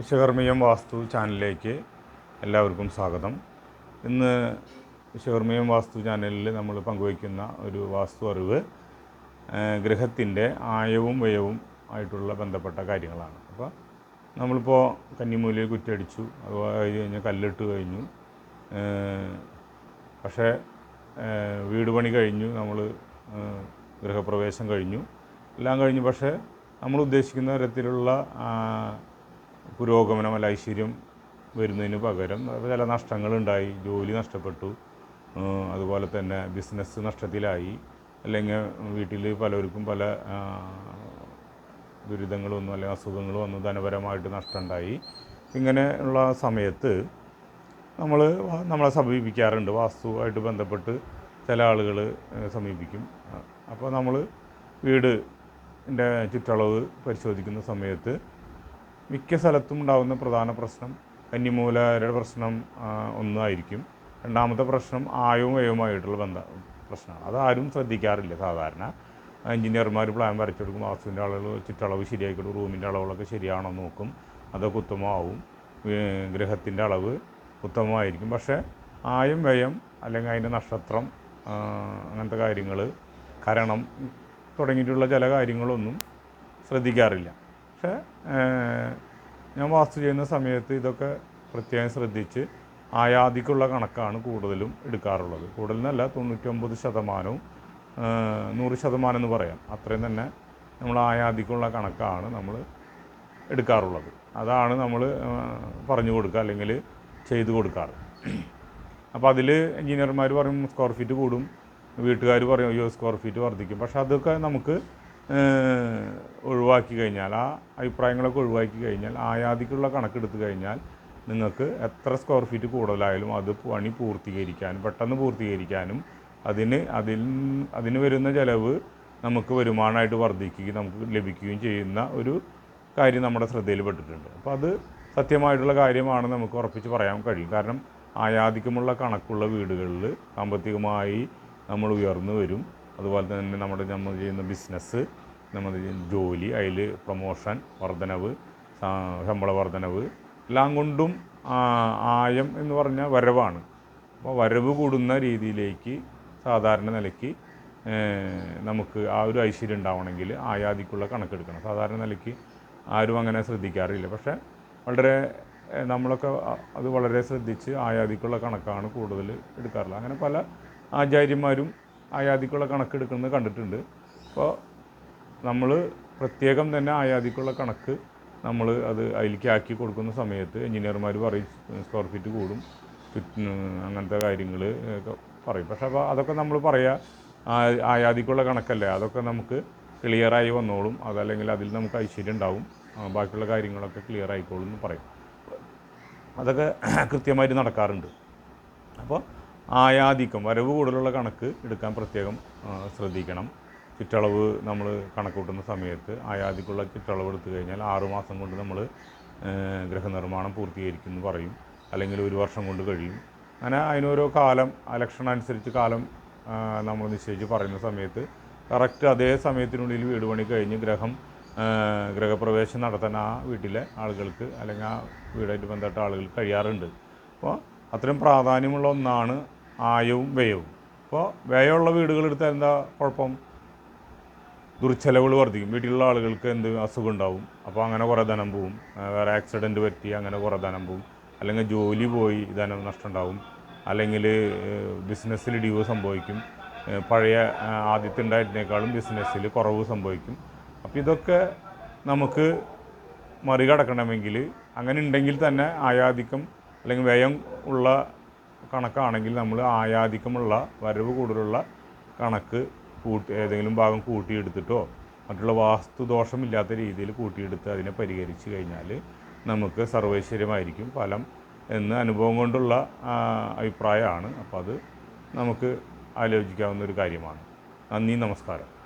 വിശ്വകർമ്മീയം വാസ്തു ചാനലിലേക്ക് എല്ലാവർക്കും സ്വാഗതം. ഇന്ന് വിശ്വകർമ്മീയം വാസ്തു ചാനലിൽ നമ്മൾ പങ്കുവയ്ക്കുന്ന ഒരു വാസ്തു അറിവ് ഗ്രഹത്തിന്റെ ആയവും വ്യയവും ആയിട്ടുള്ള ബന്ധപ്പെട്ട കാര്യങ്ങളാണ്. അപ്പോൾ നമ്മളിപ്പോൾ കന്നിമൂലയിൽ കുറ്റടിച്ചു അത് കഴിഞ്ഞ് കല്ലിട്ട് കഴിഞ്ഞു. പക്ഷേ വീട് പണി കഴിഞ്ഞു നമ്മൾ ഗൃഹപ്രവേശം കഴിഞ്ഞു. എല്ലാം കഴിഞ്ഞു പക്ഷേ നമ്മൾ ഉദ്ദേശിക്കുന്ന തരത്തിലുള്ള പുരോഗമനം അല്ല ഐശ്വര്യം വരുന്നതിന് പകരം ചില നഷ്ടങ്ങളുണ്ടായി ജോലി നഷ്ടപ്പെട്ടു അതുപോലെ തന്നെ ബിസിനസ് നഷ്ടത്തിലായി അല്ലെങ്കിൽ വീട്ടിൽ പലർക്കും പല ദുരിതങ്ങളൊന്നും അല്ലെങ്കിൽ അസുഖങ്ങൾ വന്നു ധനപരമായിട്ട് നഷ്ടമുണ്ടായി. ഇങ്ങനെയുള്ള സമയത്ത് നമ്മൾ നമ്മളെ സമീപിക്കാറുണ്ട്. വാസ്തുവായിട്ട് ബന്ധപ്പെട്ട് ചില ആളുകൾ സമീപിക്കും. അപ്പോൾ നമ്മൾ വീടിന്റെ ചുറ്റളവ് പരിശോധിക്കുന്ന സമയത്ത് മിക്ക സ്ഥലത്തും ഉണ്ടാകുന്ന പ്രധാന പ്രശ്നം കന്നിമൂലരുടെ പ്രശ്നം ഒന്നായിരിക്കും. രണ്ടാമത്തെ പ്രശ്നം ആയവും വയവുമായിട്ടുള്ള ബന്ധ പ്രശ്നമാണ്. അതാരും ശ്രദ്ധിക്കാറില്ല സാധാരണ. എഞ്ചിനീയർമാർ പ്ലാൻ വരച്ചു കൊടുക്കും വാസ്തുവിന്റെ അളവ് ചുറ്റളവ് ശരിയായിക്കോളും റൂമിന്റെ അളവുകളൊക്കെ ശരിയാണോ നോക്കും. അതൊക്കെ ഉത്തമമാവും. ഗ്രഹത്തിന്റെ അളവ് ഉത്തമമായിരിക്കും. പക്ഷേ ആയം വ്യയം അല്ലെങ്കിൽ അതിന്റെ നക്ഷത്രം അങ്ങനത്തെ കാര്യങ്ങൾ കരണം തുടങ്ങിയിട്ടുള്ള ചില കാര്യങ്ങളൊന്നും ശ്രദ്ധിക്കാറില്ല. പക്ഷേ ഞാൻ വാസ്തു ചെയ്യുന്ന സമയത്ത് ഇതൊക്കെ പ്രത്യേകം ശ്രദ്ധിച്ച് ആയാദിക്കുള്ള കണക്കാണ് കൂടുതലും എടുക്കാറുള്ളത്. കൂടുതലെന്നല്ല തൊണ്ണൂറ്റൊമ്പത് ശതമാനവും നൂറ് ശതമാനം എന്ന് പറയാം. അത്രയും തന്നെ നമ്മൾ ആയാദിക്കുള്ള കണക്കാണ് നമ്മൾ എടുക്കാറുള്ളത്. അതാണ് നമ്മൾ പറഞ്ഞു കൊടുക്കുക അല്ലെങ്കിൽ ചെയ്തു കൊടുക്കാറ്. അപ്പോൾ അതിൽ എഞ്ചിനീയർമാർ പറയും സ്ക്വയർ ഫീറ്റ് കൂടും. വീട്ടുകാർ പറയും അയ്യോ സ്ക്വയർ ഫീറ്റ് വർദ്ധിക്കും. പക്ഷെ അതൊക്കെ നമുക്ക് ഒഴിവാക്കി കഴിഞ്ഞാൽ ആ അഭിപ്രായങ്ങളൊക്കെ ഒഴിവാക്കി കഴിഞ്ഞാൽ ആയാദിക്കുള്ള കണക്കെടുത്ത് കഴിഞ്ഞാൽ നിങ്ങൾക്ക് എത്ര സ്ക്വയർ ഫീറ്റ് കൂടുതലായാലും അത് പണി പൂർത്തീകരിക്കാനും പെട്ടെന്ന് പൂർത്തീകരിക്കാനും അതിന് അതിൽ അതിന് വരുന്ന ചിലവ് നമുക്ക് വരുമാനമായിട്ട് വർദ്ധിക്കുകയും നമുക്ക് ലഭിക്കുകയും ചെയ്യുന്ന ഒരു കാര്യം നമ്മുടെ ശ്രദ്ധയിൽപ്പെട്ടിട്ടുണ്ട് അപ്പോൾ അത് സത്യമായിട്ടുള്ള കാര്യമാണ് നമുക്ക് ഉറപ്പിച്ച് പറയാൻ കഴിയും. കാരണം ആയാധികമുള്ള കണക്കുള്ള വീടുകളിൽ സാമ്പത്തികമായി നമ്മൾ ഉയർന്നു വരും. അതുപോലെ തന്നെ നമ്മുടെ നമ്മൾ ചെയ്യുന്ന ബിസിനസ് നമ്മൾ ചെയ്യുന്ന ജോലി അതിൽ പ്രൊമോഷൻ വർധനവ് ശമ്പള വർധനവ് എല്ലാം കൊണ്ടും ആയം എന്ന് പറഞ്ഞാൽ വരവാണ്. അപ്പോൾ വരവ് കൂടുന്ന രീതിയിലേക്ക് സാധാരണ നിലയ്ക്ക് നമുക്ക് ആ ഒരു ഐശ്വര്യം ഉണ്ടാവണമെങ്കിൽ ആയാദിക്കുള്ള കണക്കെടുക്കണം. സാധാരണ നിലയ്ക്ക് ആരും അങ്ങനെ ശ്രദ്ധിക്കാറില്ല. പക്ഷേ വളരെ നമ്മളൊക്കെ അത് വളരെ ശ്രദ്ധിച്ച് ആയാദിക്കുള്ള കണക്കാണ് കൂടുതൽ എടുക്കാറുള്ളത്. അങ്ങനെ പല ആചാര്യന്മാരും ആയാദിക്കുള്ള കണക്കെടുക്കുന്നത് കണ്ടിട്ടുണ്ട്. അപ്പോൾ നമ്മൾ പ്രത്യേകം തന്നെ ആയാദിക്കുള്ള കണക്ക് നമ്മൾ അത് അതിലേക്ക് ആക്കി കൊടുക്കുന്ന സമയത്ത് എഞ്ചിനീയർമാർ പറയും സ്ക്വയർ ഫീറ്റ് കൂടും. അങ്ങനത്തെ കാര്യങ്ങൾ പറയും. പക്ഷെ അപ്പോൾ അതൊക്കെ നമ്മൾ പറയുക ആയാദിക്കുള്ള കണക്കല്ലേ അതൊക്കെ നമുക്ക് ക്ലിയറായി വന്നോളും. അതല്ലെങ്കിൽ അതിൽ നമുക്ക് ഐശ്വര്യം ഉണ്ടാവും. ബാക്കിയുള്ള കാര്യങ്ങളൊക്കെ ക്ലിയർ ആയിക്കോളും എന്ന് പറയും. അതൊക്കെ കൃത്യമായിട്ട് നടക്കാറുണ്ട്. അപ്പോൾ ആയാധിക്കം വരവ് കൂടുതലുള്ള കണക്ക് എടുക്കാൻ പ്രത്യേകം ശ്രദ്ധിക്കണം. ചുറ്റളവ് നമ്മൾ കണക്ക് കൂട്ടുന്ന സമയത്ത് ആയാധിക്കുള്ള ചുറ്റളവ് എടുത്തു കഴിഞ്ഞാൽ ആറുമാസം കൊണ്ട് നമ്മൾ ഗൃഹനിർമ്മാണം പൂർത്തീകരിക്കും എന്ന് പറയും. അല്ലെങ്കിൽ ഒരു വർഷം കൊണ്ട് കഴിയും. അങ്ങനെ അതിനോരോ കാലം ആ ലക്ഷണം അനുസരിച്ച് കാലം നമ്മൾ നിശ്ചയിച്ച് പറയുന്ന സമയത്ത് കറക്റ്റ് അതേ സമയത്തിനുള്ളിൽ വീട് പണി കഴിഞ്ഞ് ഗ്രഹം ഗ്രഹപ്രവേശം നടത്താൻ ആ വീട്ടിലെ ആളുകൾക്ക് അല്ലെങ്കിൽ ആ വീടായിട്ട് ബന്ധപ്പെട്ട ആളുകൾ കഴിയാറുണ്ട്. അപ്പോൾ അത്രയും പ്രാധാന്യമുള്ള ഒന്നാണ് ആയവും വ്യയവും. അപ്പോൾ വ്യയമുള്ള വീടുകളെടുത്താൽ എന്താ കുഴപ്പം? ദുർച്ചെലവുകൾ വർദ്ധിക്കും. വീട്ടിലുള്ള ആളുകൾക്ക് എന്ത് അസുഖം ഉണ്ടാവും? അപ്പോൾ അങ്ങനെ കുറേ ധനം പോവും. വേറെ ആക്സിഡന്റ് പറ്റി അങ്ങനെ കുറേ ധനം പോവും. അല്ലെങ്കിൽ ജോലി പോയി ധനം നഷ്ടം ഉണ്ടാവും. അല്ലെങ്കിൽ ബിസിനസ്സിൽ ഇടിവ് സംഭവിക്കും. പഴയ ആദ്യത്തെ ഉണ്ടായിരുന്നേക്കാളും ബിസിനസ്സിൽ കുറവ് സംഭവിക്കും. അപ്പോൾ ഇതൊക്കെ നമുക്ക് മറികടക്കണമെങ്കിൽ അങ്ങനെ ഉണ്ടെങ്കിൽ തന്നെ ആയാധിക്കം അല്ലെങ്കിൽ വ്യയം ഉള്ള കണക്കാണെങ്കിൽ നമ്മൾ ആയാധികമുള്ള വരവ് കൂടുതലുള്ള കണക്ക് കൂട്ടി ഏതെങ്കിലും ഭാഗം കൂട്ടിയെടുത്തിട്ടോ മറ്റുള്ള വാസ്തുദോഷമില്ലാത്ത രീതിയിൽ കൂട്ടിയെടുത്ത് അതിനെ പരിഹരിച്ച് കഴിഞ്ഞാൽ നമുക്ക് സർവൈശ്വര്യമായിരിക്കും ഫലം എന്ന് അനുഭവം കൊണ്ടുള്ള അഭിപ്രായമാണ്. അപ്പോൾ അത് നമുക്ക് ആലോചിക്കാവുന്ന ഒരു കാര്യമാണ്. നന്ദി നമസ്കാരം.